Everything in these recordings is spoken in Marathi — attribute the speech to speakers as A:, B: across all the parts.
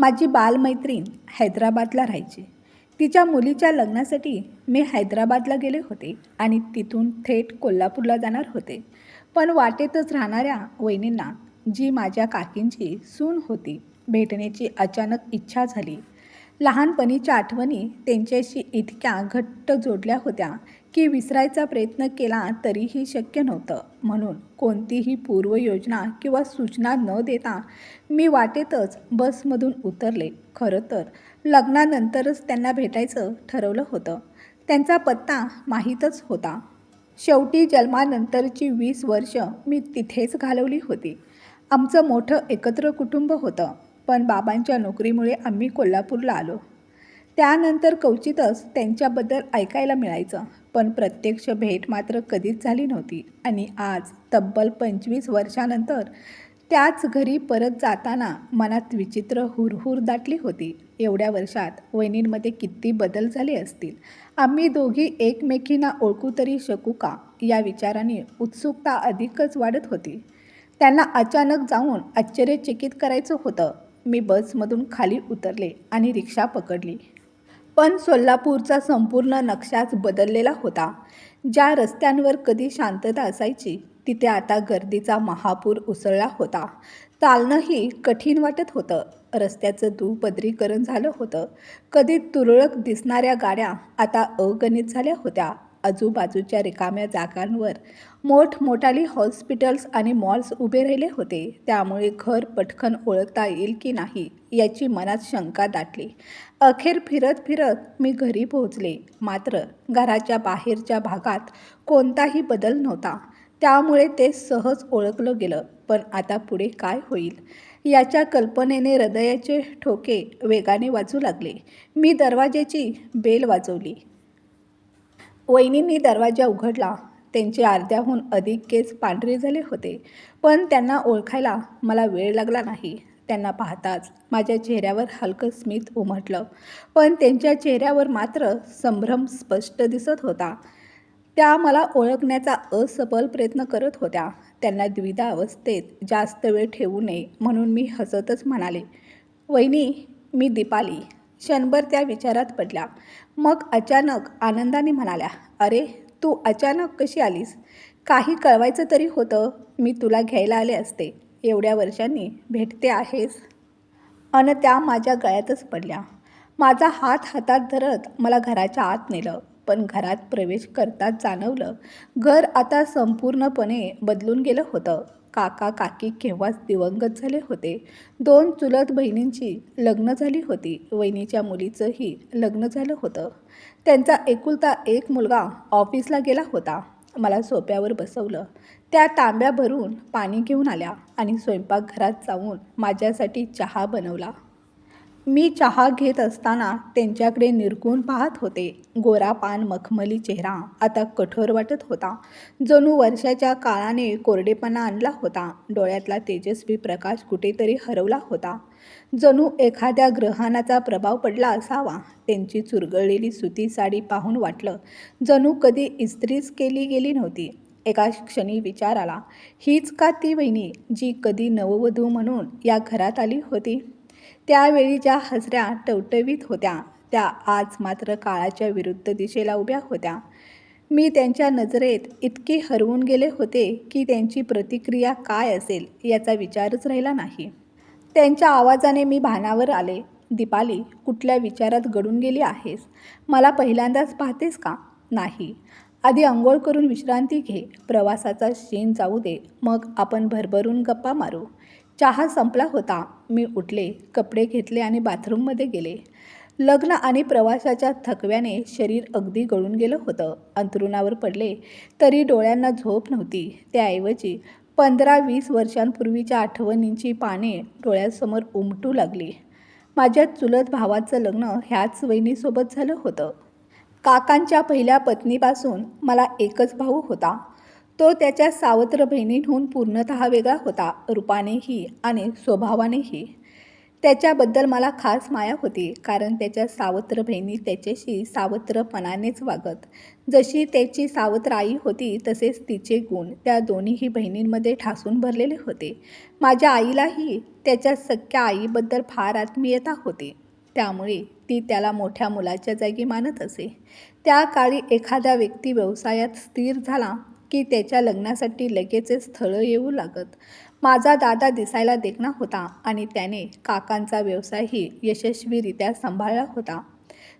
A: माझी बालमैत्रीण हैदराबादला राहायची. तिच्या मुलीच्या लग्नासाठी मी हैदराबादला गेले होते आणि तिथून थेट कोल्हापूरला जाणार होते. पण वाटेतच राहणाऱ्या वहिनींना जी माझ्या काकींची सून होती भेटण्याची अचानक इच्छा झाली लहानपणीच्या आठवणी त्यांच्याशी इतक्या घट्ट जोडल्या होत्या की विसरायचा प्रयत्न केला तरीही शक्य नव्हतं. म्हणून कोणतीही पूर्वयोजना किंवा सूचना न देता मी वाटेतच बसमधून उतरले. खरं तर लग्नानंतरच त्यांना भेटायचं ठरवलं होतं. त्यांचा पत्ता माहीतच होता. शेवटी जन्मानंतरची वीस वर्ष मी तिथेच घालवली होती. आमचं मोठं एकत्र कुटुंब होतं. पण बाबांच्या नोकरीमुळे आम्ही कोल्हापूरला आलो. त्यानंतर क्वचितच त्यांच्याबद्दल ऐकायला मिळायचं पण प्रत्यक्ष भेट मात्र कधीच झाली नव्हती आणि आज तब्बल पंचवीस वर्षानंतर त्याच घरी परत जाताना मनात विचित्र हुरहुर दाटली होती. एवढ्या वर्षात वहिनींमध्ये किती बदल झाले असतील? आम्ही दोघी एकमेकींना ओळखू तरी शकू का? या विचाराने उत्सुकता अधिकच वाढत होती. त्यांना अचानक जाऊन आश्चर्यचकित करायचं होतं. मी बसमधून खाली उतरले आणि रिक्षा पकडली. पण सोलापूरचा संपूर्ण नक्षाच बदललेला होता. ज्या रस्त्यांवर कधी शांतता असायची तिथे आता गर्दीचा महापूर उसळला होता. चालणंही कठीण वाटत होतं. रस्त्याचं दुपदरीकरण झालं होतं. कधी तुरळक दिसणाऱ्या गाड्या आता अगणित झाल्या होत्या. आजूबाजूच्या रिकाम्या जागांवर मोठमोठाली हॉस्पिटल्स आणि मॉल्स उभे राहिले होते. त्यामुळे घर पटकन ओळखता येईल की नाही याची मनात शंका दाटली. अखेर फिरत फिरत मी घरी पोहोचले. मात्र घराच्या बाहेरच्या भागात कोणताही बदल नव्हता. त्यामुळे ते सहज ओळखलं गेलं पण आता पुढे काय होईल? याच्या कल्पनेने हृदयाचे ठोके वेगाने वाजू लागले. मी दरवाजाची बेल वाजवली. वहिनींनी दरवाजा उघडला. त्यांचे अर्ध्याहून अधिक केस पांढरे झाले होते. पण त्यांना ओळखायला मला वेळ लागला नाही. त्यांना पाहताच माझ्या चेहऱ्यावर हलकं स्मित उमटलं. पण त्यांच्या चेहऱ्यावर मात्र संभ्रम स्पष्ट दिसत होता. त्या मला ओळखण्याचा असफल प्रयत्न करत होत्या. त्यांना द्विधा अवस्थेत जास्त वेळ ठेवू नये म्हणून मी हसतच म्हणाले वहिनी मी दीपाली. क्षणभर त्या विचारात पडल्या मग अचानक आनंदाने म्हणाल्या अरे तू अचानक कशी आलीस? काही कळवायचं तरी होतं. मी तुला घ्यायला आले असते. एवढ्या वर्षांनी भेटते आहेस. अन त्या माझ्या गळ्यातच पडल्या. माझा हात हातात धरत मला घराच्या आत नेलं. पण घरात प्रवेश करताच जाणवलं. घर आता संपूर्णपणे बदलून गेलं होतं. काका काकी केव्हाच दिवंगत झाले होते. दोन चुलत बहिणींची लग्न झाली होती. वहिनीच्या मुलीचंही लग्न झालं होतं. त्यांचा एकुलता एक मुलगा ऑफिसला गेला होता. मला सोप्यावर बसवलं. त्या तांब्या भरून पाणी घेऊन आल्या आणि स्वयंपाकघरात जाऊन माझ्यासाठी चहा बनवला. मी चहा घेत असताना त्यांच्याकडे निरकून पाहत होते. गोरा पान मखमली चेहरा आता कठोर वाटत होता. जणू वर्षाच्या काळाने कोरडेपणा आणला होता. डोळ्यातला तेजस्वी प्रकाश कुठेतरी हरवला होता. जणू एखाद्या ग्रहणाचा प्रभाव पडला असावा. त्यांची चुरगळलेली सुती साडी पाहून वाटलं जणू कधी इस्त्रीच केली गेली नव्हती. एका क्षणी विचार आला हीच का ती वहिनी जी कधी नववधू म्हणून या घरात आली होती? त्यावेळी ज्या हजऱ्या टवटवीत होत्या त्या आज मात्र काळाच्या विरुद्ध दिशेला उभ्या होत्या. मी त्यांच्या नजरेत इतके हरवून गेले होते की त्यांची प्रतिक्रिया काय असेल याचा विचारच राहिला नाही. त्यांच्या आवाजाने मी भानावर आले. दीपाली कुठल्या विचारात गडून गेली आहेस? मला पहिल्यांदाच पाहतेस का? नाही. आधी अंघोळ करून विश्रांती घे. प्रवासाचा शीण जाऊ दे. मग आपण भरभरून गप्पा मारू. चहा संपला होता. मी उठले कपडे घेतले आणि बाथरूममध्ये गेले. लग्न आणि प्रवासाच्या थकव्याने शरीर अगदी गळून गेलं होतं. अंथरुणावर पडले तरी डोळ्यांना झोप नव्हती. त्याऐवजी पंधरा वीस वर्षांपूर्वीच्या आठवणींची पाने डोळ्यासमोर उमटू लागली. माझ्या चुलत भावाचं लग्न ह्याच वहिनीसोबत झालं होतं. काकांच्या पहिल्या पत्नीपासून मला एकच भाऊ होता. तो त्याच्या सावत्र बहिणींहून पूर्णतः वेगळा होता रूपानेही आणि स्वभावानेही. त्याच्याबद्दल मला खास माया होती कारण त्याच्या सावत्र बहिणी त्याच्याशी सावत्रपणानेच वागत. जशी त्याची सावत्र आई होती तसेच तिचे गुण त्या दोन्हीही बहिणींमध्ये ठासून भरलेले होते. माझ्या आईलाही त्याच्या सख्या आईबद्दल फार आत्मीयता होती. त्यामुळे ती त्याला मोठ्या मुलाच्या जागी मानत असे. त्या काळी एखादा व्यक्ती व्यवसायात स्थिर झाला की त्याच्या लग्नासाठी लगेचच स्थळं येऊ लागत. माझा दादा दिसायला देखणा होता आणि त्याने काकांचा व्यवसायही यशस्वीरित्या सांभाळला होता.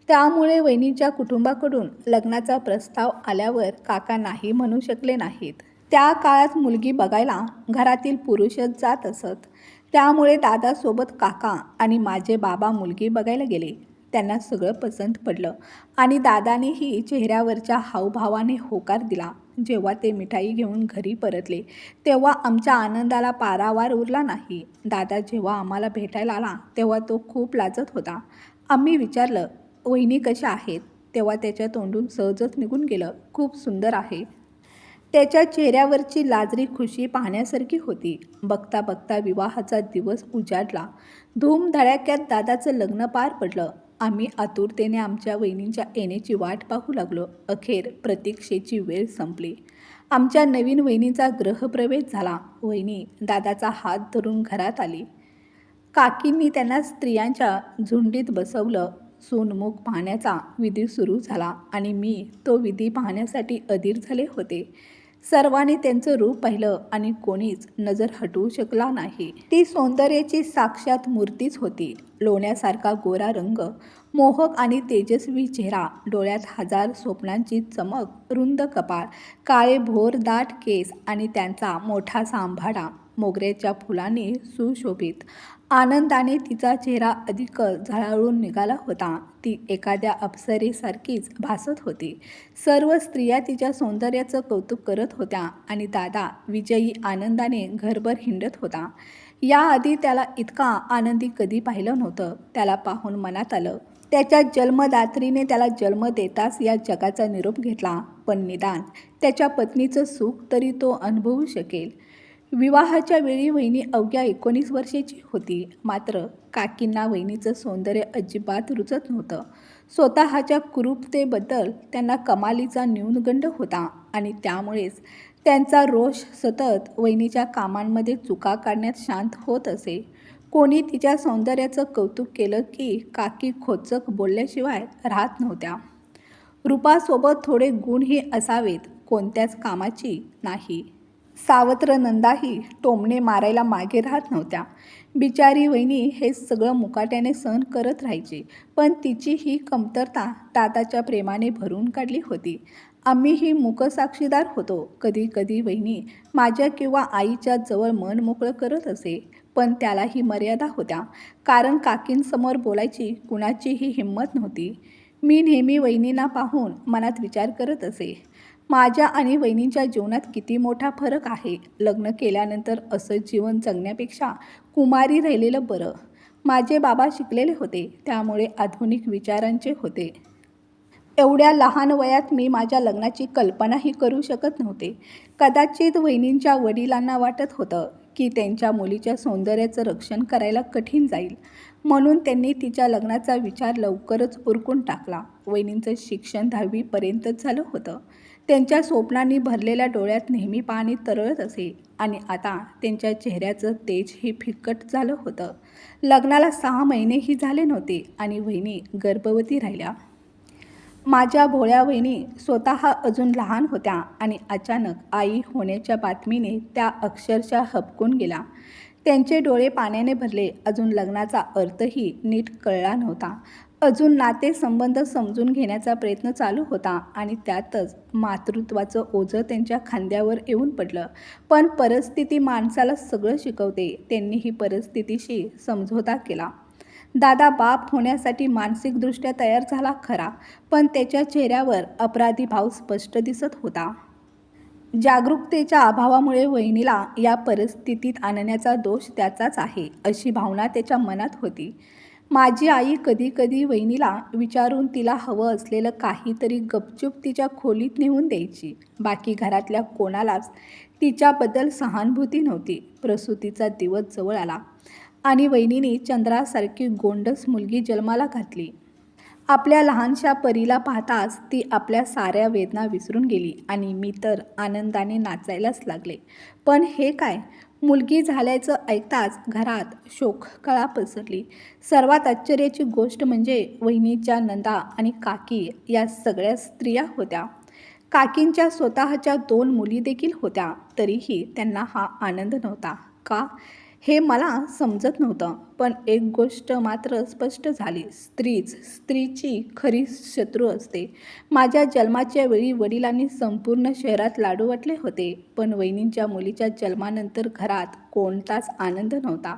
A: त्यामुळे वहिनीच्या कुटुंबाकडून लग्नाचा प्रस्ताव आल्यावर काका नाही म्हणू शकले नाहीत. त्या काळात मुलगी बघायला घरातील पुरुषच जात असत. त्यामुळे दादासोबत काका आणि माझे बाबा मुलगी बघायला गेले. त्यांना सगळं पसंत पडलं. आणि दादानेही चेहऱ्यावरच्या हावभावाने होकार दिला. जेव्हा ते मिठाई घेऊन घरी परतले तेव्हा आमच्या आनंदाला पारावार उरला नाही. दादा जेव्हा आम्हाला भेटायला आला तेव्हा तो खूप लाजत होता. आम्ही विचारलं वहिनी कशा आहेत? तेव्हा त्याच्या तोंडून सहजच निघून गेलं खूप सुंदर आहे. त्याच्या चेहऱ्यावरची लाजरी खुशी पाहण्यासारखी होती. बघता बघता विवाहाचा दिवस उजाडला. धूमधडाक्यात दादाचं लग्न पार पडलं. आम्ही आतुरतेने आमच्या वहिनींच्या येण्याची वाट पाहू लागलो. अखेर प्रतीक्षेची वेळ संपली. आमच्या नवीन वहिनीचा ग्रहप्रवेश झाला. वहिनी दादाचा हात धरून घरात आली. काकींनी त्यांना स्त्रियांच्या झुंडीत बसवलं. सोनमुख पाहण्याचा विधी सुरू झाला आणि मी तो विधी पाहण्यासाठी अधीर झाले होते. सर्वांनी त्यांचं रूप पाहिलं आणि कोणीच नजर हटवू शकला नाही. ती सौंदर्याची साक्षात मूर्तीच होती. लोण्यासारखा गोरा रंग मोहक आणि तेजस्वी चेहरा डोळ्यात हजार स्वप्नांची चमक रुंद कपाळ काळे भोर दाट केस आणि त्यांचा मोठा सांभाडा मोगऱ्याच्या फुलांनी सुशोभित. आनंदाने तिचा चेहरा अधिक झळाळून निघाला होता. ती एखाद्या अप्सरेसारखीच भासत होती. सर्व स्त्रिया तिच्या सौंदर्याचं कौतुक करत होत्या आणि दादा विजयी आनंदाने घरभर हिंडत होता. याआधी त्याला इतका आनंदी कधी पाहिलं नव्हतं. त्याला पाहून मनात आलं. त्याच्या जन्मदात्रीने त्याला जन्म देताच या जगाचा निरोप घेतला. पण निदान त्याच्या पत्नीचं सुख तरी तो अनुभवू शकेल. विवाहाच्या वेळी वहिनी अवघ्या एकोणीस वर्षाची होती. मात्र काकींना वहिनीचं सौंदर्य अजिबात रुचत नव्हतं. स्वतःच्या कुरूपतेबद्दल त्यांना कमालीचा न्यूनगंड होता आणि त्यामुळेच त्यांचा रोष सतत वहिनीच्या कामांमध्ये चुका काढण्यात शांत होत असे. कोणी तिच्या सौंदर्याचं कौतुक केलं की काकी खोचक बोलल्याशिवाय राहत नव्हत्या. रूपासोबत थोडे गुणही असावेत कोणत्याच कामाची नाही. सावत्र नंदाही टोमणे मारायला मागे राहत नव्हत्या. बिचारी वहिनी हे सगळं मुकाट्याने सहन करत राहायची पण तिची ही कमतरता दादाच्या प्रेमाने भरून काढली होती. आम्हीही मुकसाक्षीदार होतो. कधी कधी वहिनी माझ्या किंवा आईच्या जवळ मन मोकळं करत असे पण त्यालाही मर्यादा होत्या. कारण काकींसमोर बोलायची कुणाचीही हिंमत नव्हती. मी नेहमी वहिनींना पाहून मनात विचार करत असे. माझ्या आणि वहिनींच्या जीवनात किती मोठा फरक आहे? लग्न केल्यानंतर असं जीवन जगण्यापेक्षा कुमारी राहिलेलं बरं. माझे बाबा शिकलेले होते त्यामुळे आधुनिक विचारांचे होते. एवढ्या लहान वयात मी माझ्या लग्नाची कल्पनाही करू शकत नव्हते. कदाचित वहिनींच्या वडिलांना वाटत होतं की त्यांच्या मुलीच्या सौंदर्याचं रक्षण करायला कठीण जाईल. म्हणून त्यांनी तिच्या लग्नाचा विचार लवकरच उरकून टाकला. वहिनींचं शिक्षण दहावीपर्यंतच झालं होतं. त्यांच्या स्वप्नांनी भरलेल्या डोळ्यात नेहमी पाणी तरळत असे. आणि आता त्यांच्या चेहऱ्याचं तेजही फिकट झालं होतं. लग्नाला सहा महिनेही झाले नव्हते आणि वहिनी गर्भवती राहिल्या. माझ्या भोळ्या वहिनी स्वतः अजून लहान होत्या आणि अचानक आई होण्याच्या बातमीने त्या अक्षरशः हबकून गेल्या. त्यांचे डोळे पाण्याने भरले. अजून लग्नाचा अर्थही नीट कळला नव्हता. अजून नातेसंबंध समजून घेण्याचा प्रयत्न चालू होता आणि त्यातच मातृत्वाचं ओझं त्यांच्या खांद्यावर येऊन पडलं. पण परिस्थिती माणसाला सगळं शिकवते. त्यांनी ही परिस्थितीशी समझोता केला. दादा बाप होण्यासाठी मानसिकदृष्ट्या तयार झाला खरा पण त्याच्या चेहऱ्यावर अपराधी भाव स्पष्ट दिसत होता. जागरूकतेच्या अभावामुळे वहिनीला या परिस्थितीत आणण्याचा दोष त्याचाच आहे अशी भावना त्याच्या मनात होती. माझी आई कधीकधी वहिनीला विचारून तिला हवं असलेलं काहीतरी गपचूप तिच्या खोलीत नेऊन द्यायची. बाकी घरातल्या कोणालाच तिच्याबद्दल सहानुभूती नव्हती. प्रसूतीचा दिवस जवळ आला आणि वहिनीने चंद्रासारखी गोंडस मुलगी जन्माला घातली. आपल्या लहानशा परीला पाहताच ती आपल्या साऱ्या वेदना विसरून गेली आणि मी तर आनंदाने नाचायलाच लागले. पण हे काय? मुलगी झाल्याचं ऐकताच घरात शोककळा पसरली. सर्वात आश्चर्याची गोष्ट म्हणजे वहिनीच्या नंदा आणि काकी या सगळ्या स्त्रिया होत्या. काकींच्या स्वतःच्या दोन मुली देखील होत्या तरीही त्यांना हा आनंद नव्हता. का? हे मला समजत नव्हतं पण एक गोष्ट मात्र स्पष्ट झाली. स्त्रीच स्त्रीची खरी शत्रू असते. माझ्या जन्माच्या वेळी वडिलांनी संपूर्ण शहरात लाडू वाटले होते पण वहिनींच्या मुलीच्या जन्मानंतर घरात कोणताच आनंद नव्हता.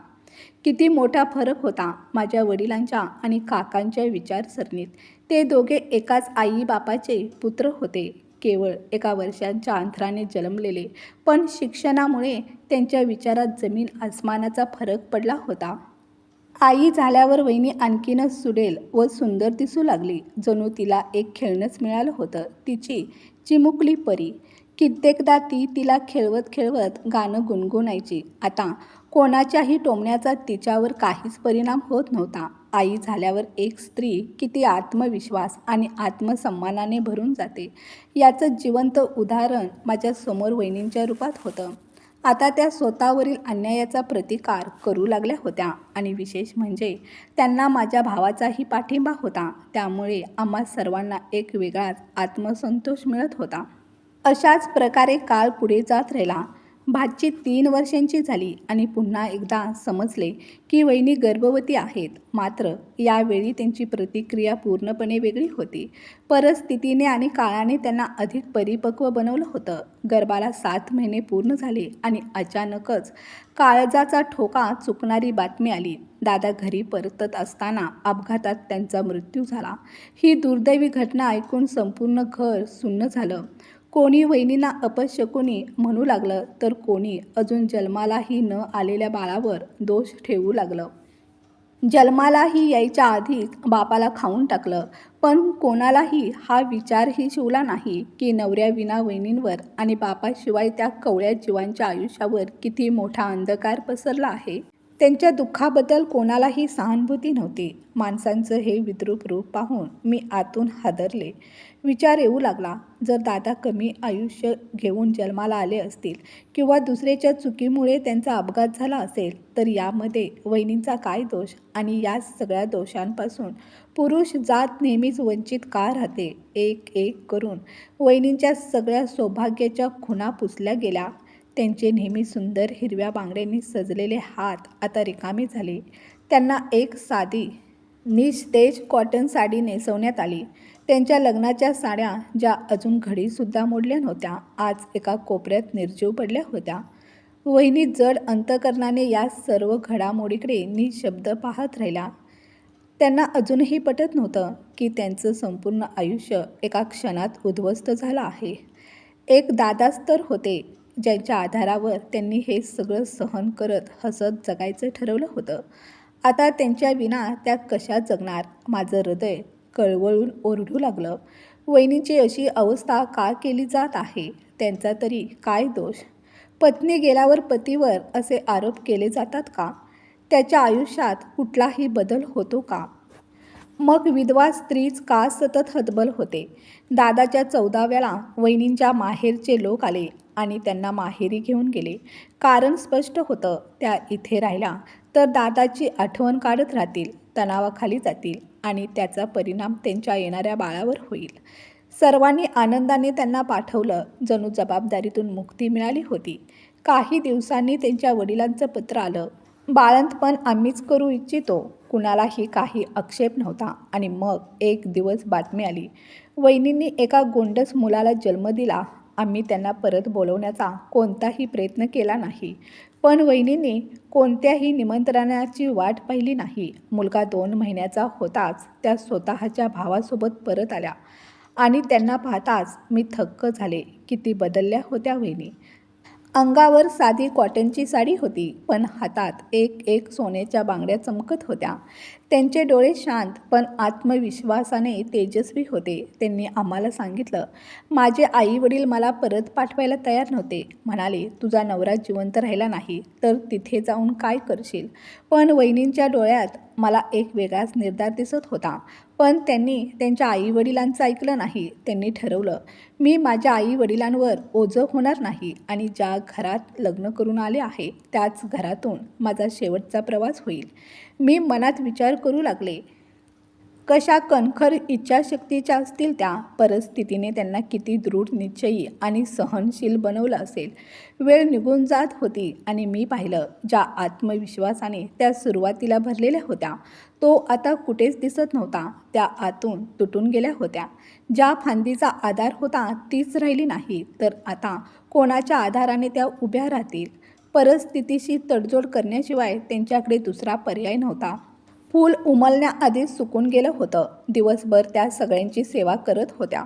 A: किती मोठा फरक होता माझ्या वडिलांच्या आणि काकांच्या विचारसरणीत. ते दोघे एकाच आई बापाचे पुत्र होते. केवळ एका वर्षांच्या अंतराने जन्मलेले पण शिक्षणामुळे त्यांच्या विचारात जमीन आसमानाचा फरक पडला होता. आई झाल्यावर वहिनी आणखीनच सुडेल व सुंदर दिसू लागली. जणू तिला एक खेळणंच मिळालं होतं. तिची चिमुकली परी. कित्येकदा ती तिला खेळवत खेळवत गाणं गुणगुणायची. आता कोणाच्याही टोमण्याचा तिच्यावर काहीच परिणाम होत नव्हता. आई झाल्यावर एक स्त्री किती आत्मविश्वास आणि आत्मसन्मानाने भरून जाते. याचं जिवंत उदाहरण माझ्यासमोर वहिनींच्या रूपात होतं. आता त्या स्वतःवरील अन्यायाचा प्रतिकार करू लागल्या होत्या आणि विशेष म्हणजे त्यांना माझ्या भावाचाही पाठिंबा होता. त्यामुळे आम्हा सर्वांना एक वेगळाच आत्मसंतोष मिळत होता. अशाच प्रकारे काळ पुढे जात राहिला. भाची तीन वर्षांची झाली आणि पुन्हा एकदा समजले की वहिनी गर्भवती आहेत. मात्र यावेळी त्यांची प्रतिक्रिया पूर्णपणे वेगळी होती. परिस्थितीने आणि काळाने त्यांना अधिक परिपक्व बनवलं होतं. गर्भाला सात महिने पूर्ण झाले आणि अचानकच काळजाचा ठोका चुकणारी बातमी आली. दादा घरी परतत असताना अपघातात त्यांचा मृत्यू झाला. ही दुर्दैवी घटना ऐकून संपूर्ण घर सुन्न झालं. कोणी वहिनींना अपशकुनी म्हणू लागलं तर कोणी अजून जन्मालाही न आलेल्या बाळावर दोष ठेवू लागलं. जन्मालाही यायच्या आधीच बापाला खाऊन टाकलं पण कोणालाही हा विचारही शिवला नाही की नवऱ्याविना वहिनींवर आणि बापाशिवाय त्या कवळ्या जीवांच्या आयुष्यावर किती मोठा अंधकार पसरला आहे. त्यांच्या दुःखाबद्दल कोणालाही सहानुभूती नव्हती. माणसांचं हे विद्रूप रूप पाहून मी आतून हादरले. विचार येऊ लागला. जर दादा कमी आयुष्य घेऊन जन्माला आले असतील किंवा दुसऱ्याच्या चुकीमुळे त्यांचा अपघात झाला असेल तर यामध्ये वहिनींचा काय दोष आणि या सगळ्या दोषांपासून पुरुष जात नेहमीच वंचित का राहते? एक एक करून वहिनींच्या सगळ्या सौभाग्याच्या खुणा पुसल्या गेल्या. त्यांचे नेहमी सुंदर हिरव्या बांगड्यांनी सजलेले हात आता रिकामे झाले. त्यांना एक साधी निस्तेज कॉटन साडी नेसवण्यात आली. त्यांच्या लग्नाच्या साड्या ज्या अजून घडीसुद्धा मोडल्या नव्हत्या आज एका कोपऱ्यात निर्जीव पडल्या होत्या. वहिनी जड अंतकरणाने या सर्व घडामोडीकडे निशब्द पाहत राहिला त्यांना अजूनही पटत नव्हतं की त्यांचं संपूर्ण आयुष्य एका क्षणात उद्ध्वस्त झालं आहे. एक दादाच तर होते ज्यांच्या आधारावर त्यांनी हे सगळं सहन करत हसत जगायचं ठरवलं होतं. आता त्यांच्या विना त्या कशा जगणार? माझं हृदय कळवळून ओरडू लागलं. वहिनीची अशी अवस्था का केली जात आहे? त्यांचा तरी काय दोष? पत्नी गेल्यावर पतीवर असे आरोप केले जातात का? त्याच्या आयुष्यात कुठलाही बदल होतो का? मग विधवा स्त्रीच का सतत हतबल होते? दादाच्या चौदाव्याला वहिनींच्या माहेरचे लोक आले आणि त्यांना माहेरी घेऊन गेले. कारण स्पष्ट होतं त्या इथे राहिल्या तर दादाची आठवण काढत राहतील तणावाखाली जातील. आणि त्याचा परिणाम त्यांच्या येणाऱ्या बाळावर होईल. सर्वांनी आनंदाने त्यांना पाठवलं. जणू जबाबदारीतून मुक्ती मिळाली होती. काही दिवसांनी त्यांच्या वडिलांचं पत्र आलं. बाळंतपण आम्हीच करू इच्छितो. कुणालाही काही आक्षेप नव्हता आणि मग एक दिवस बातमी आली. वहिनींनी एका गोंडस मुलाला जन्म दिला. आम्ही त्यांना परत बोलवण्याचा कोणताही प्रयत्न केला नाही. पण वहिनींनी कोणत्याही निमंत्रणाची वाट पाहिली नाही. मुलगा दोन महिन्याचा होताच त्या स्वतःच्या भावासोबत परत आल्या आणि त्यांना पाहताच मी थक्क झाले किती बदलल्या होत्या वहिनी. अंगावर साधी कॉटनची साडी होती पण हातात एक एक सोन्याच्या बांगड्या चमकत होत्या. त्यांचे डोळे शांत पण आत्मविश्वासाने तेजस्वी होते त्यांनी आम्हाला सांगितलं. माझे आई वडील मला परत पाठवायला तयार नव्हते. म्हणाले तुझा नवरा जिवंत राहिला नाही तर तिथे जाऊन काय करशील पण वहिनींच्या डोळ्यात मला एक वेगळाच निर्धार दिसत होता. पण त्यांनी त्यांच्या आईवडिलांचं ऐकलं नाही. त्यांनी ठरवलं मी माझ्या आईवडिलांवर ओझं होणार नाही आणि ज्या घरात लग्न करून आले आहे त्याच घरातून माझा शेवटचा प्रवास होईल. मी मनात विचार करू लागले. कशा कणखर इच्छाशक्तीच्या असतील त्या परिस्थितीने त्यांना किती दृढ निश्चयी आणि सहनशील बनवलं असेल. वेळ निघून जात होती आणि मी पाहिलं ज्या आत्मविश्वासाने त्या सुरुवातीला भरलेल्या होत्या तो आता कुठेच दिसत नव्हता. त्या आतून तुटून गेल्या होत्या. ज्या फांदीचा आधार होता तीच राहिली नाही तर आता कोणाच्या आधाराने त्या उभ्या राहतील? परिस्थितीशी तडजोड करण्याशिवाय त्यांच्याकडे दुसरा पर्याय नव्हता. फूल उमलण्याआधीच सुकून गेलं होतं. दिवसभर त्या सगळ्यांची सेवा करत होत्या.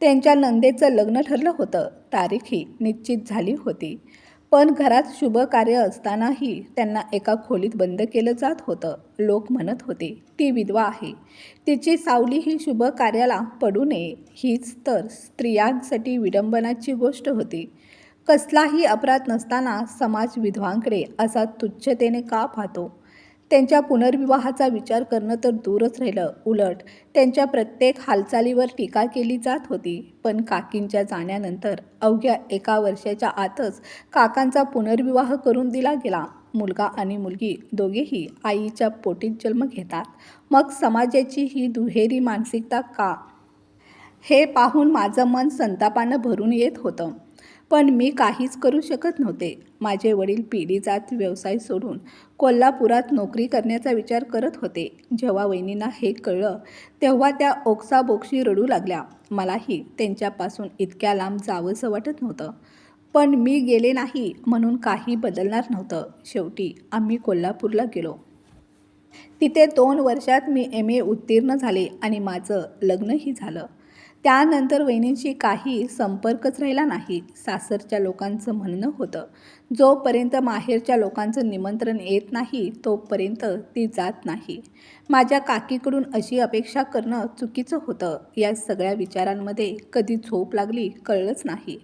A: त्यांच्या नंदेचं लग्न ठरलं होतं. तारीखही निश्चित झाली होती. पण घरात शुभ कार्य असतानाही त्यांना एका खोलीत बंद केलं जात होतं. लोक म्हणत होते ती विधवा आहे. तिची सावली ही शुभ कार्याला पडू नये. हीच तर स्त्रियांसाठी विडंबनाची गोष्ट होती. कसलाही अपराध नसताना समाज विधवांकडे असा तुच्छतेने का पाहतो? त्यांच्या पुनर्विवाहाचा विचार करणं तर दूरच राहिलं. उलट त्यांच्या प्रत्येक हालचालीवर टीका केली जात होती. पण काकींच्या जाण्यानंतर अवघ्या एका वर्षाच्या आतच काकांचा पुनर्विवाह करून दिला गेला. मुलगा आणि मुलगी दोघेही आईच्या पोटीत जन्म घेतात. मग समाजाची ही दुहेरी मानसिकता का? हे पाहून माझं मन संतापानं भरून येत होतं. पण मी काहीच करू शकत नव्हते. माझे वडील पिढीजात व्यवसाय सोडून कोल्हापुरात नोकरी करण्याचा विचार करत होते. जेव्हा वहिनींना हे कळलं तेव्हा त्या ओक्साबोक्शी रडू लागल्या. मलाही त्यांच्यापासून इतक्या लांब जावंसं वाटत नव्हतं. पण मी गेले नाही म्हणून काही बदलणार नव्हतं. शेवटी आम्ही कोल्हापूरला गेलो. तिथे दोन वर्षात मी एम ए उत्तीर्ण झाले आणि माझं लग्नही झालं. त्यानंतर वहिनींशी काही संपर्कच राहिला नाही. सासरच्या लोकांचं म्हणणं होतं जोपर्यंत माहेरच्या लोकांचं निमंत्रण येत नाही तोपर्यंत ती जात नाही. माझ्या काकीकडून अशी अपेक्षा करणं चुकीचं होतं. या सगळ्या विचारांमध्ये कधी झोप लागली कळलंच नाही.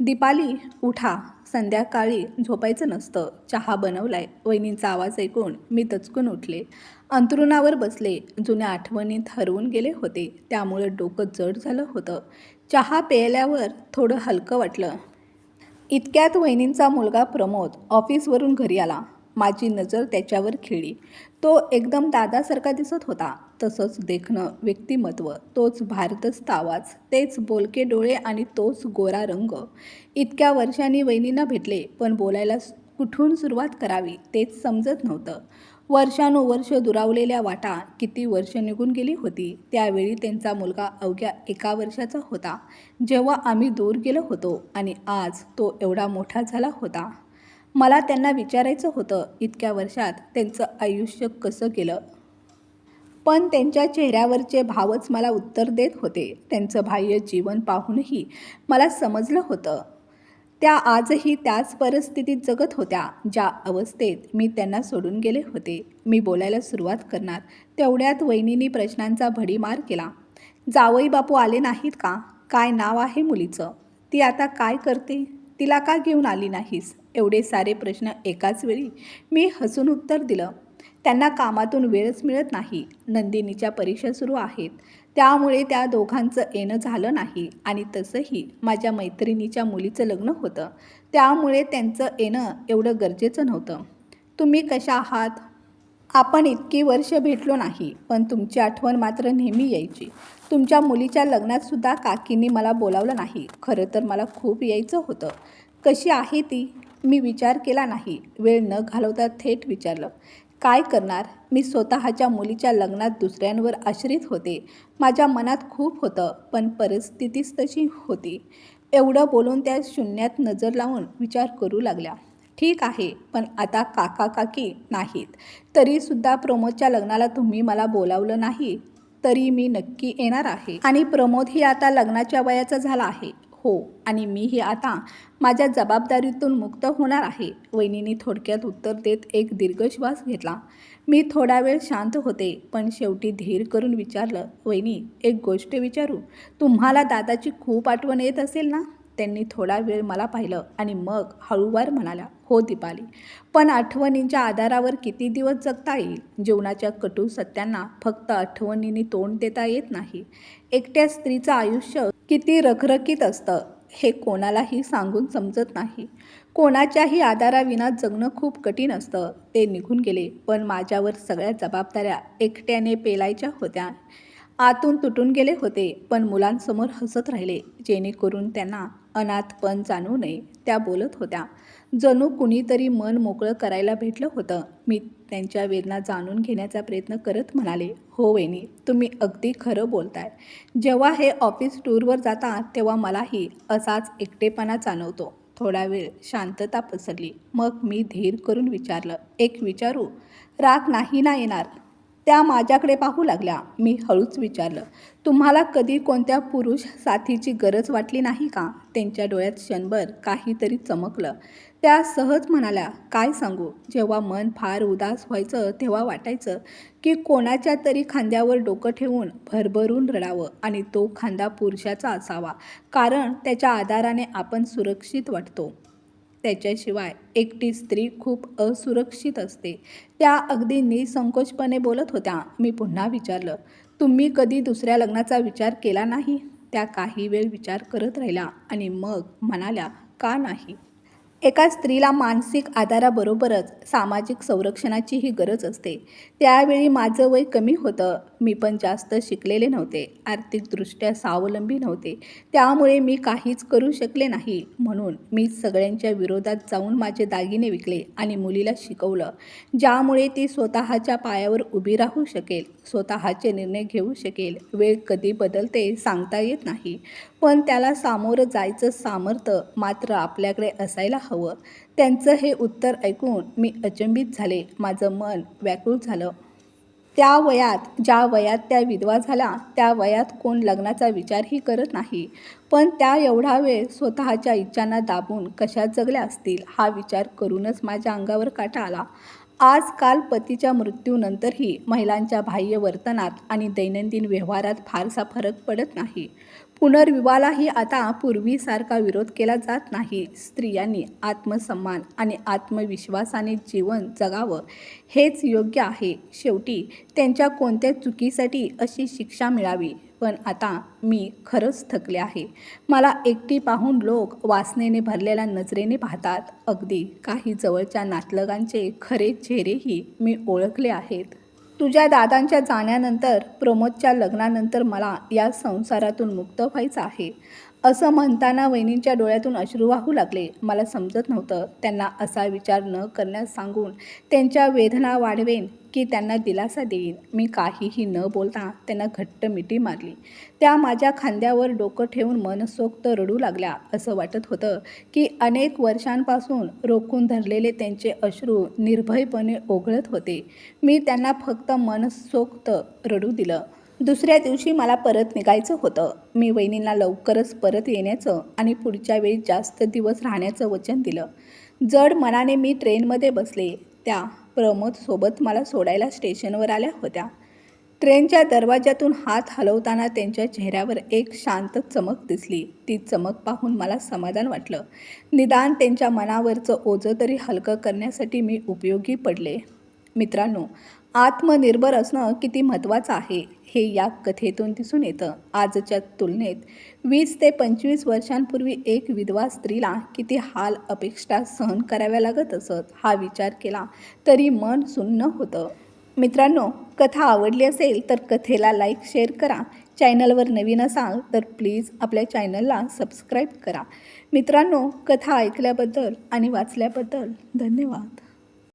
A: दीपाली उठा. संध्याकाळी झोपायचं नसतं. चहा बनवलाय. वहिनींचा आवाज ऐकून मी दचकून उठले. अंतरुणावर बसले. जुन्या आठवणीत हरवून गेले होते. त्यामुळे डोकं जड झालं होतं. चहा प्यायल्यावर थोडं हलकं वाटलं. इतक्यात वहिनींचा मुलगा प्रमोद ऑफिसवरून घरी आला. माझी नजर त्याच्यावर खेळी तो एकदम दादासारखा दिसत होता. तसंच देखणं व्यक्तिमत्व तोच भारदस्त आवाज तेच बोलके डोळे आणि तोच गोरा रंग. इतक्या वर्षांनी वहिनींना भेटले पण बोलायला कुठून सुरुवात करावी तेच समजत नव्हतं. वर्षानुवर्ष दुरावलेल्या वाटा किती वर्ष निघून गेली होती त्यावेळी त्यांचा मुलगा अवघ्या एका वर्षाचा होता. जेव्हा आम्ही दूर गेलो होतो आणि आज तो एवढा मोठा झाला होता. मला त्यांना विचारायचं होतं इतक्या वर्षात त्यांचं आयुष्य कसं गेलं? पण त्यांच्या चेहऱ्यावरचे भावच मला उत्तर देत होते. त्यांचं बाह्य जीवन पाहूनही मला समजलं होतं. त्या आजही त्याच परिस्थितीत जगत होत्या ज्या अवस्थेत मी त्यांना सोडून गेले होते. मी बोलायला सुरुवात करणार तेवढ्यात वहिनींनी प्रश्नांचा भडीमार केला. जावई बापू आले नाहीत का? काय नाव आहे मुलीचं? ती आता काय करते? तिला का घेऊन आली नाहीस? एवढे सारे प्रश्न एकाच वेळी मी हसून उत्तर दिलं. त्यांना कामातून वेळच मिळत नाही. नंदिनीच्या परीक्षा सुरू आहेत. त्यामुळे त्या दोघांचं येणं झालं नाही आणि तसंही माझ्या मैत्रिणीच्या मुलीचं लग्न होतं. त्यामुळे त्यांचं येणं एवढं गरजेचं नव्हतं. तुम्ही कशा आहात? आपण इतकी वर्ष भेटलो नाही पण तुमची आठवण मात्र नेहमी यायची. तुमच्या मुलीच्या लग्नातसुद्धा काकींनी मला बोलावलं नाही. खरं तर मला खूप यायचं होतं. कशी आहे ती? मी विचार केला नाही. वेळ न घालवता थेट विचारलं. काय करणार? मी स्वतःच्या मुलीच्या लग्नात दुसऱ्यांवर आश्रित होते. माझ्या मनात खूप होतं पण परिस्थितीच तशी होती. एवढं बोलून त्या शून्यात नजर लावून विचार करू लागल्या. ठीक आहे पण आता काका काकी नाहीत. तरीसुद्धा प्रमोदच्या लग्नाला तुम्ही मला बोलावलं नाही तरी मी नक्की येणार आहे. आणि प्रमोद ही आता लग्नाच्या वयाचा झाला आहे. हो आणि मीही आता माझ्या जबाबदारीतून मुक्त होणार आहे. वहिनीने थोडक्यात उत्तर देत एक दीर्घ श्वास घेतला. मी थोडा वेळ शांत होते पण शेवटी धीर करून विचारलं वहिनी एक गोष्ट विचारू? तुम्हाला दादाची खूप आठवण येत असेल ना? त्यांनी थोडा वेळ मला पाहिलं आणि मग हळूवार म्हणाल्या हो दीपाली पण आठवणींच्या आधारावर किती दिवस जगता येईल? जीवनाच्या कटू सत्यांना फक्त आठवणींनी तोंड देता येत नाही. एकट्या स्त्रीचं आयुष्य किती रखरखीत असतं हे कोणालाही सांगून समजत नाही. कोणाच्याही आधाराविना जगणं खूप कठीण असतं. ते निघून गेले पण माझ्यावर सगळ्या जबाबदाऱ्या एकट्याने पेलायच्या होत्या. आतून तुटून गेले होते पण मुलांसमोर हसत राहिले जेणेकरून त्यांना अनाथपण जाणू नये त्या बोलत होत्या. जणू कुणीतरी मन मोकळं करायला भेटलं होतं. मी त्यांच्या वेदना जाणून घेण्याचा प्रयत्न करत म्हणाले हो वहिनी तुम्ही अगदी खरं बोलताय. जेव्हा हे ऑफिस टूरवर जाता तेव्हा मलाही असाच एकटेपणा जाणवतो. थोडा वेळ शांतता पसरली. मग मी धीर करून विचारलं एक विचारू? राग नाही ना येणार? त्या माझ्याकडे पाहू लागल्या. मी हळूच विचारलं तुम्हाला कधी कोणत्या पुरुष साथीची गरज वाटली नाही का? त्यांच्या डोळ्यात क्षणभर काहीतरी चमकलं. त्या सहज म्हणाल्या काय सांगू? जेव्हा मन फार उदास व्हायचं तेव्हा वाटायचं की कोणाच्या तरी खांद्यावर डोकं ठेवून भरभरून रडावं आणि तो खांदा पुरुषाचा असावा कारण त्याच्या आधाराने आपण सुरक्षित वाटतो. त्याच्याशिवाय एकटी स्त्री खूप असुरक्षित असते. त्या अगदी निसंकोचपणे बोलत होत्या. मी पुन्हा विचारलं तुम्ही कधी दुसऱ्या लग्नाचा विचार केला नाही? त्या काही वेळ विचार करत राहिल्या आणि मग म्हणाल्या का नाही? एका स्त्रीला मानसिक आधाराबरोबरच सामाजिक संरक्षणाचीही गरज असते. त्यावेळी माझं वय कमी होतं. मी पण जास्त शिकलेले नव्हते. आर्थिकदृष्ट्या स्वावलंबी नव्हते. त्यामुळे मी काहीच करू शकले नाही. म्हणून मी सगळ्यांच्या विरोधात जाऊन माझे दागिने विकले आणि मुलीला शिकवलं ज्यामुळे ती स्वतःच्या पायावर उभी राहू शकेल स्वतःचे निर्णय घेऊ शकेल. वेळ कधी बदलते सांगता येत नाही. पण त्याला सामोरं जायचं सामर्थ्य मात्र आपल्याकडे असायला हवं. त्यांचं हे उत्तर ऐकून मी अचंबित झाले. माझं मन व्याकुळ झालं. त्या वयात ज्या वयात त्या विधवा झाल्या त्या वयात कोण लग्नाचा विचारही करत नाही. पण त्या एवढा वेळ स्वतःच्या इच्छांना दाबून कशा जगल्या असतील हा विचार करूनच माझ्या अंगावर काटा आला. आजकाल पतीच्या मृत्यूनंतरही महिलांच्या बाह्य वर्तनात आणि दैनंदिन व्यवहारात फारसा फरक पडत नाही. पुनर्विवाहालाही आता पूर्वीसारखा विरोध केला जात नाही. स्त्रियांनी आत्मसन्मान आणि आत्मविश्वासाने जीवन जगावं हेच योग्य आहे. शेवटी त्यांच्या कोणत्या चुकीसाठी अशी शिक्षा मिळावी? पण आता मी खरंच थकले आहे. मला एकटी पाहून लोक वासनेने भरलेल्या नजरेने पाहतात. अगदी काही जवळच्या नातलगांचे खरे चेहरेही मी ओळखले आहेत. तुझ्या दादांच्या जाण्यानंतर प्रमोदच्या लग्नानंतर मला या संसारातून मुक्त व्हायचं आहे. असं म्हणताना वहिनींच्या डोळ्यातून अश्रू वाहू लागले. मला समजत नव्हतं. त्यांना असा विचार न करण्यास सांगून त्यांच्या वेदना वाढवेन की त्यांना दिलासा देईन. मी काहीही न बोलता त्यांना घट्ट मिठी मारली. त्या माझ्या खांद्यावर डोकं ठेवून मनसोक्त रडू लागल्या. असं वाटत होतं की अनेक वर्षांपासून रोखून धरलेले त्यांचे अश्रू निर्भयपणे ओघळत होते. मी त्यांना फक्त मनसोक्त रडू दिलं. दुसऱ्या दिवशी मला परत निघायचं होतं. मी वहिनींना लवकरच परत येण्याचं आणि पुढच्या वेळी जास्त दिवस राहण्याचं वचन दिलं. जड मनाने मी ट्रेनमध्ये बसले. त्या प्रमोदसोबत मला सोडायला स्टेशनवर आल्या होत्या. ट्रेनच्या दरवाज्यातून हात हलवताना त्यांच्या चेहऱ्यावर एक शांत चमक दिसली. ती चमक पाहून मला समाधान वाटलं. निदान त्यांच्या मनावरचं ओझं तरी हलकं करण्यासाठी मी उपयोगी पडले. मित्रांनो आत्मनिर्भर असणं किती महत्त्वाचं आहे हे या कथेतून दिसून येतं. आजच्या तुलनेत वीस ते पंचवीस वर्षांपूर्वी एक विधवा स्त्रीला किती हाल अपेक्षा सहन कराव्या लागत असत हा विचार केला तरी मन सुन्न होतं. मित्रांनो कथा आवडली असेल तर कथेला लाईक शेअर करा. चॅनलवर नवीन असाल तर प्लीज आपल्या चॅनलला सबस्क्राईब करा. मित्रांनो कथा ऐकल्याबद्दल आणि वाचल्याबद्दल धन्यवाद.